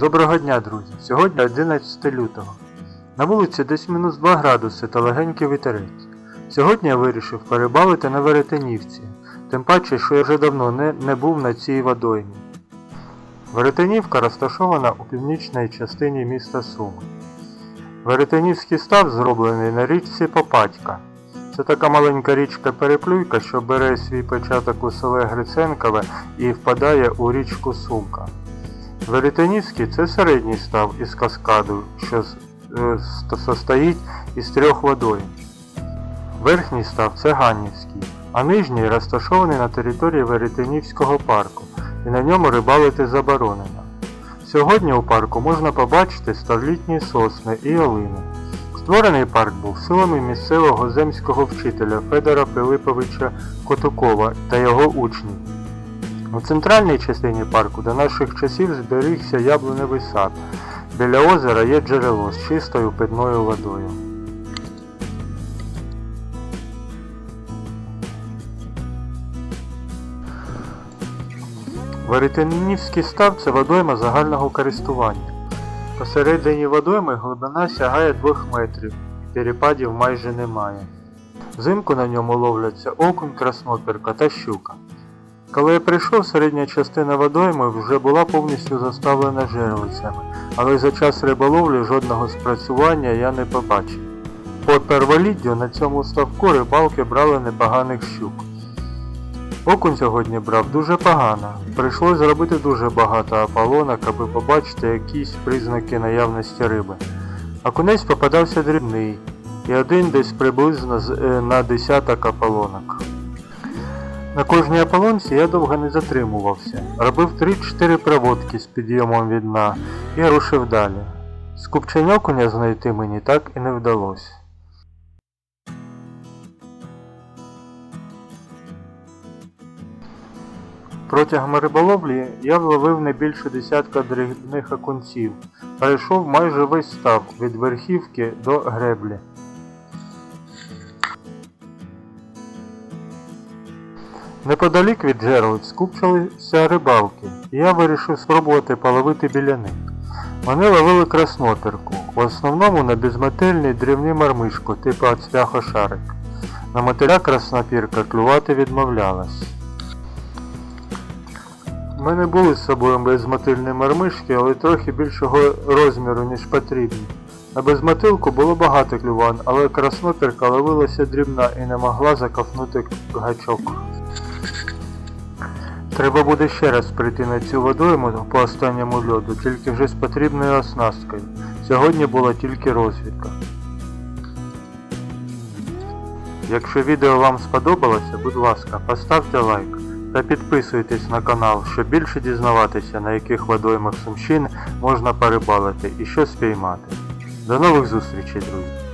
Доброго дня, друзі! Сьогодні 11 лютого. На вулиці десь мінус 2 градуси та легенький вітерець. Сьогодні я вирішив перебавити на Веретенівці, тим паче, що я вже давно не, не був на цій водоймі. Веретенівка розташована у північній частині міста Суми. Веретенівський став зроблений на річці Попадька. Це така маленька річка Переплюйка, що бере свій початок у селе Гриценкове і впадає у річку Сумка. Веретенівський це середній став із каскаду, що е, состоїть із трьох водойм. Верхній став це Ганнівський, а нижній розташований на території Веретенівського парку, і на ньому рибалити заборонено. Сьогодні у парку можна побачити столітні сосни і олини. Створений парк був силами місцевого земського вчителя Федора Пилиповича Котукова та його учнів. У центральній частині парку до наших часів зберігся яблуневий сад. Біля озера є джерело з чистою питною водою. Веретенівський став це водойма загального користування. Посередині водойми глибина сягає 2 метрів, перепадів майже немає. Взимку на ньому ловляться окунь, красноперка та щука. Коли я прийшов, середня частина водойми вже була повністю заставлена жерлицями, але за час риболовлі жодного спрацювання я не побачив. По перволіддю на цьому ставку рибалки брали непоганих щук. Окунь сьогодні брав дуже погано. Прийшлось зробити дуже багато аполонок, аби побачити якісь признаки наявності риби. Окунець попадався дрібний, і один десь приблизно е, на десяток аполонок. На кожній аполонці я довго не затримувався. Робив 3-4 проводки з підйомом від дна і рушив далі. Скупчень окуня знайти мені так і не вдалося. Протягом риболовлі я вловив не більше десятка дрібних окунців. Перейшов майже весь став від верхівки до греблі. Неподалік від джерел скупчилися рибалки, і я вирішив спробувати половити біля них. Вони ловили красноперку, в основному на безметельний дрібний мармишку типу ацвяхошарик. На мотиля краснопірка клювати відмовлялась. У мене були з собою безмотильні мармишки, але трохи більшого розміру, ніж потрібно. На безмотилку було багато клювань, але красноперка ловилася дрібна і не могла закопнути гачок. Треба буде ще раз прийти на цю водойму по останньому льоду, тільки вже з потрібною оснасткою. Сьогодні була тільки розвідка. Якщо відео вам сподобалося, будь ласка, поставте лайк та підписуйтесь на канал, щоб більше дізнаватися, на яких водоймах Сумщини можна перебалити і що спіймати. До нових зустрічей, друзі!